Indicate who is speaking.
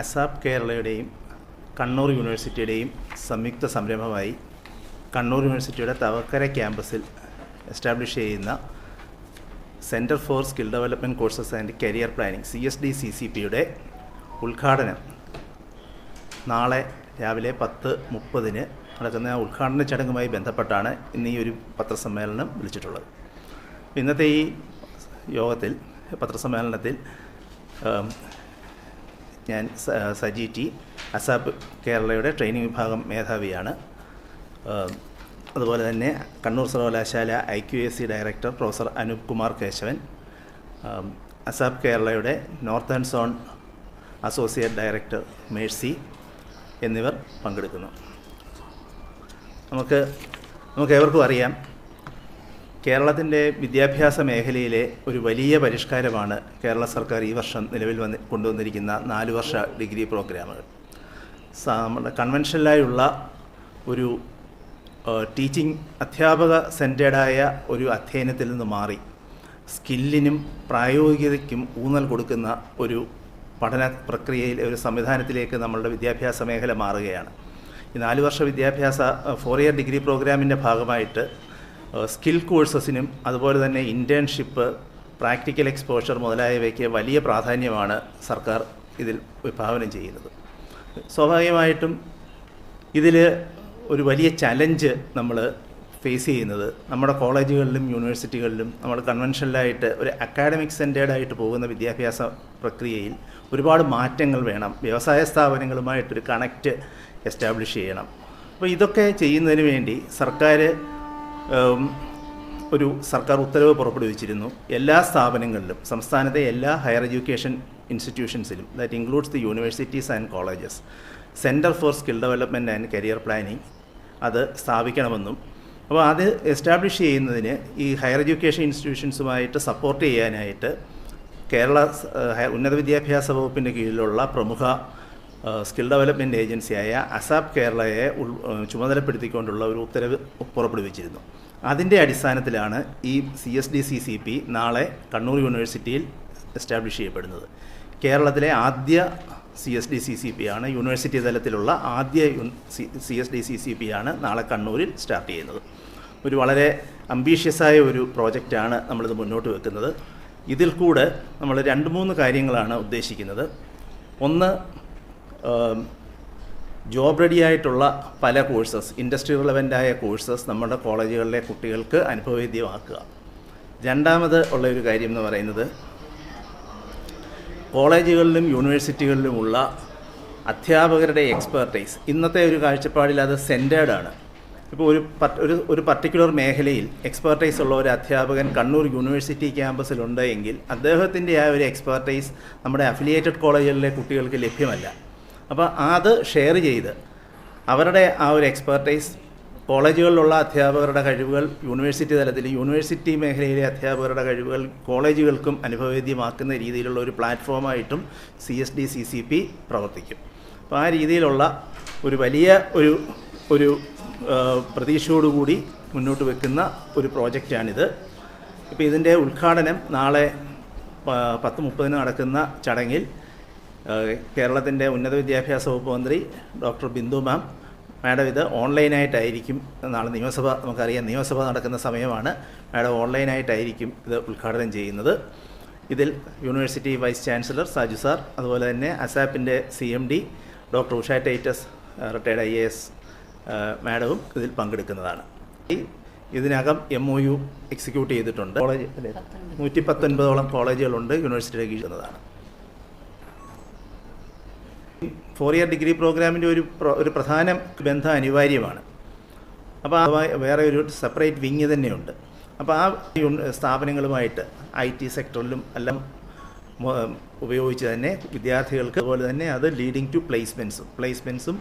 Speaker 1: ASAP കേരളയുടെയും Kannur യൂണിവേഴ്സിറ്റിയുടെയും സംയുക്ത സംരംഭമായി കണ്ണൂർ യൂണിവേഴ്സിറ്റിയുടെ തവക്കര ക്യാമ്പസിൽ എസ്റ്റാബ്ലിഷ് ചെയ്യുന്ന centre for skill development courses and career planning C S D C C പിയുടെ ഉദ്ഘാടനം. നാളെ രാവിലെ പത്ത് മുപ്പതിന് നടക്കുന്ന ഉദ്ഘാടന ചടങ്ങുമായി ബന്ധപ്പെട്ടാണ് ഇന്ന് ഈ ഒരു പത്രസമ്മേളനം വിളിച്ചിട്ടുള്ളത്. ഇന്നത്തെ ഈ യോഗത്തിൽ പത്രസമ്മേളനത്തിൽ ഞാൻ സജി ടി. അസാപ്പ് കേരളയുടെ ട്രെയിനിങ് വിഭാഗം മേധാവിയാണ്. അതുപോലെ തന്നെ കണ്ണൂർ സർവകലാശാല I Q S C director professor Anoop Kumar Kesavan. ASAP കേരളയുടെ northern zone associate director Mercy എന്നിവർ പങ്കെടുക്കുന്നു. നമുക്ക് നമുക്ക് ഏവർക്കും അറിയാം കേരളത്തിന്റെ വിദ്യാഭ്യാസ മേഖലയിലെ ഒരു വലിയ പരിഷ്കാരമാണ് കേരള സർക്കാർ ഈ വർഷം നിലവിൽ വന്ന് കൊണ്ടുവന്നിരിക്കുന്ന നാല് വർഷ ഡിഗ്രി പ്രോഗ്രാമുകൾ. നമ്മുടെ കൺവെൻഷനലായുള്ള ഒരു ടീച്ചിങ് അധ്യാപക സെന്റേഡായ ഒരു അധ്യയനത്തിൽ നിന്ന് മാറി സ്കില്ലിനും പ്രായോഗികതയ്ക്കും ഊന്നൽ കൊടുക്കുന്ന ഒരു പഠന പ്രക്രിയയിൽ ഒരു സംവിധാനത്തിലേക്ക് നമ്മളുടെ വിദ്യാഭ്യാസ മേഖല മാറുകയാണ്. ഈ നാല് വർഷ വിദ്യാഭ്യാസ ഫോർ ഇയർ ഡിഗ്രി പ്രോഗ്രാമിന്റെ ഭാഗമായിട്ട് സ്കിൽ കോഴ്സസിനും അതുപോലെ തന്നെ ഇന്റേൺഷിപ്പ് പ്രാക്ടിക്കൽ എക്സ്പോഷർ മുതലായവയ്ക്ക് വലിയ പ്രാധാന്യമാണ് സർക്കാർ ഇതിൽ വിഭാവനം ചെയ്യുന്നത്. സ്വാഭാവികമായിട്ടും ഇതിൽ ഒരു വലിയ ചലഞ്ച് നമ്മൾ ഫേസ് ചെയ്യുന്നത് നമ്മുടെ കോളേജുകളിലും യൂണിവേഴ്സിറ്റികളിലും നമ്മൾ കൺവെൻഷനലായിട്ട് ഒരു അക്കാഡമിക് സെന്റേഡായിട്ട് പോകുന്ന വിദ്യാഭ്യാസ പ്രക്രിയയിൽ ഒരുപാട് മാറ്റങ്ങൾ വേണം. വ്യവസായ സ്ഥാപനങ്ങളുമായിട്ടൊരു കണക്റ്റ് എസ്റ്റാബ്ലിഷ് ചെയ്യണം. അപ്പോൾ ഇതൊക്കെ ചെയ്യുന്നതിന് വേണ്ടി സർക്കാർ ഒരു സർക്കാർ ഉത്തരവ് പുറപ്പെടുവിച്ചിരുന്നു. എല്ലാ സ്ഥാപനങ്ങളിലും സംസ്ഥാനത്തെ എല്ലാ higher education ഇൻസ്റ്റിറ്റ്യൂഷൻസിലും that includes the universities and colleges centre for skill development and career planning അത് സ്ഥാപിക്കണമെന്നും അപ്പോൾ അത് എസ്റ്റാബ്ലിഷ് ചെയ്യുന്നതിന് ഈ ഹയർ എഡ്യൂക്കേഷൻ ഇൻസ്റ്റിറ്റ്യൂഷൻസുമായിട്ട് സപ്പോർട്ട് ചെയ്യാനായിട്ട് കേരള ഉന്നത വിദ്യാഭ്യാസ വകുപ്പിന്റെ കീഴിലുള്ള പ്രമുഖ സ്കിൽ ഡെവലപ്മെന്റ് ഏജൻസിയായ അസാപ് കേരളയെ ഉൾ ചുമതലപ്പെടുത്തിക്കൊണ്ടുള്ള ഒരു ഉത്തരവ് പുറപ്പെടുവിച്ചിരുന്നു. അതിന്റെ അടിസ്ഥാനത്തിലാണ് ഈ C S D C C P നാളെ കണ്ണൂർ യൂണിവേഴ്സിറ്റിയിൽ എസ്റ്റാബ്ലിഷ് ചെയ്യപ്പെടുന്നത്. കേരളത്തിലെ ആദ്യ C S D C C P ആണ് യൂണിവേഴ്സിറ്റി തലത്തിലുള്ള ആദ്യ C S D C C P ആണ് നാളെ കണ്ണൂരിൽ സ്റ്റാർട്ട് ചെയ്യുന്നത്. ഒരു വളരെ അംബീഷ്യസായ ഒരു പ്രോജക്റ്റാണ് നമ്മളിത് മുന്നോട്ട് വെക്കുന്നത്. ഇതിൽ കൂടെ നമ്മൾ രണ്ട് മൂന്ന് കാര്യങ്ങളാണ് ഉദ്ദേശിക്കുന്നത്. ഒന്ന് ജോബ് റെഡി ആയിട്ടുള്ള പല കോഴ്സസ് ഇൻഡസ്ട്രി റിലവന്റായ കോഴ്സസ് നമ്മുടെ കോളേജുകളിലെ കുട്ടികൾക്ക് അനുഭവവേദ്യമാക്കുക. രണ്ടാമത് ഉള്ള ഒരു കാര്യം എന്ന് പറയുന്നത് കോളേജുകളിലും യൂണിവേഴ്സിറ്റികളിലുമുള്ള അധ്യാപകരുടെ എക്സ്പെർട്ടൈസ് ഇന്നത്തെ ഒരു കാഴ്ചപ്പാടിൽ അത് സെന്റേർഡാണ് ഇപ്പോൾ ഒരു ഒരു ഒരു പർട്ടിക്കുലർ മേഖലയിൽ എക്സ്പെർട്ടൈസ് ഉള്ള ഒരു അധ്യാപകൻ കണ്ണൂർ യൂണിവേഴ്സിറ്റി ക്യാമ്പസിലുണ്ട് എങ്കിൽ അദ്ദേഹത്തിന്റെ ആ ഒരു എക്സ്പെർട്ടൈസ് നമ്മുടെ അഫിലിയേറ്റഡ് കോളേജുകളിലെ കുട്ടികൾക്ക് ലഭ്യമല്ല. അപ്പോൾ അത് ഷെയർ ചെയ്ത് അവരുടെ ആ ഒരു എക്സ്പെർട്ടൈസ് കോളേജുകളിലുള്ള അധ്യാപകരുടെ കഴിവുകൾ യൂണിവേഴ്സിറ്റി തലത്തിൽ യൂണിവേഴ്സിറ്റി മേഖലയിലെ അധ്യാപകരുടെ കഴിവുകൾ കോളേജുകൾക്കും അനുഭവവേദ്യമാക്കുന്ന രീതിയിലുള്ള ഒരു പ്ലാറ്റ്ഫോമായിട്ടും C S D C C P പ്രവർത്തിക്കും. അപ്പോൾ ആ രീതിയിലുള്ള ഒരു വലിയ ഒരു ഒരു പ്രതീക്ഷയോടുകൂടി മുന്നോട്ട് വെക്കുന്ന ഒരു പ്രോജക്റ്റാണിത് ഇപ്പോൾ ഇതിന്റെ ഉദ്ഘാടനം നാളെ പത്ത് മുപ്പതിന് നടക്കുന്ന ചടങ്ങിൽ കേരളത്തിന്റെ ഉന്നത വിദ്യാഭ്യാസ വകുപ്പ് മന്ത്രി ഡോക്ടർ ബിന്ദു മാം. മാഡം ഇത് ഓൺലൈനായിട്ടായിരിക്കും നാളെ നിയമസഭ നമുക്കറിയാം നിയമസഭ നടക്കുന്ന സമയമാണ് മാഡം ഓൺലൈനായിട്ടായിരിക്കും ഇത് ഉദ്ഘാടനം ചെയ്യുന്നത്. ഇതിൽ university vice chancellor Saju sir അതുപോലെ തന്നെ അസാപ്പിന്റെ C M D doctor Usha Titus retired I A S മാഡവും ഇതിൽ പങ്കെടുക്കുന്നതാണ്. ഈ ഇതിനകം എം ഒ യു എക്സിക്യൂട്ട് ചെയ്തിട്ടുണ്ട്. കോളേജ് നൂറ്റി പത്തൊൻപതോളം കോളേജുകളുണ്ട് യൂണിവേഴ്സിറ്റിയുടെ കീഴുന്നതാണ് ഫോർ ഇയർ ഡിഗ്രി പ്രോഗ്രാമിന്റെ ഒരു ഒരു പ്രധാന ബന്ധം അനിവാര്യമാണ്. അപ്പോൾ ആ വേറെ ഒരു സെപ്പറേറ്റ് വിങ് തന്നെയുണ്ട്. അപ്പോൾ ആ സ്ഥാപനങ്ങളുമായിട്ട് ഐ ടി സെക്ടറിലും എല്ലാം ഉപയോഗിച്ച് തന്നെ വിദ്യാർത്ഥികൾക്ക് അതുപോലെ തന്നെ അത് ലീഡിങ് ടു പ്ലേസ്മെന്റ്സും പ്ലേസ്മെന്റ്സും